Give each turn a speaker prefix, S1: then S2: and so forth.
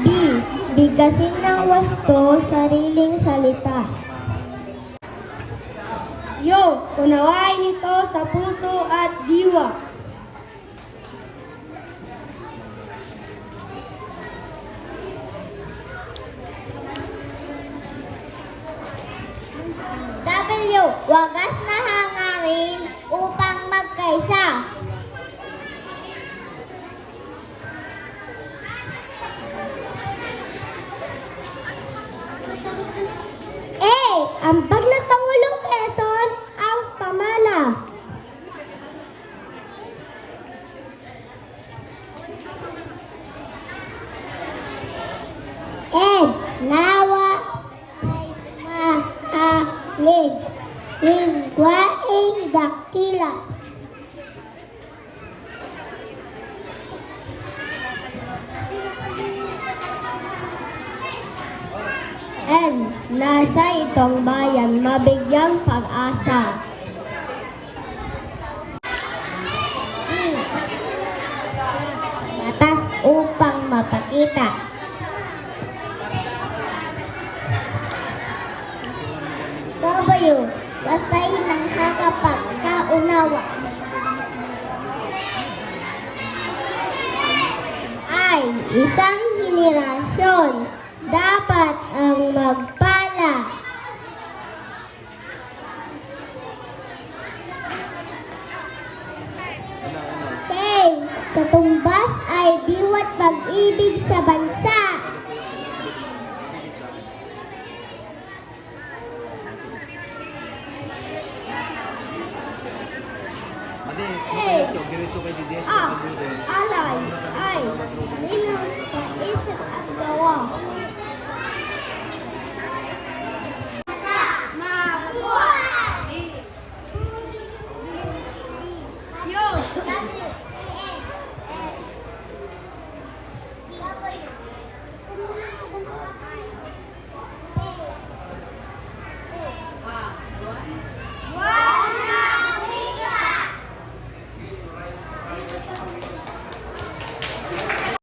S1: B. Bigkasin ng wasto, sariling salita.
S2: Yo, unawain ito sa puso at diwa.
S1: W. Wagas na Ang bag ng Pangulong Quezon ang pamana. N. Nawa ay mahalin. Lingwaing dakila. N. Nasa itong bayan mabigyang pag-asa. Batas upang mapakita. W. Bastay ng hakapag kaunawa. I. Isang henerasyon dapat ang Katumbas ay diwat pag-ibig sa bansa. Hey. Ah, alay, ay, nino sa isip at gawa. Yo!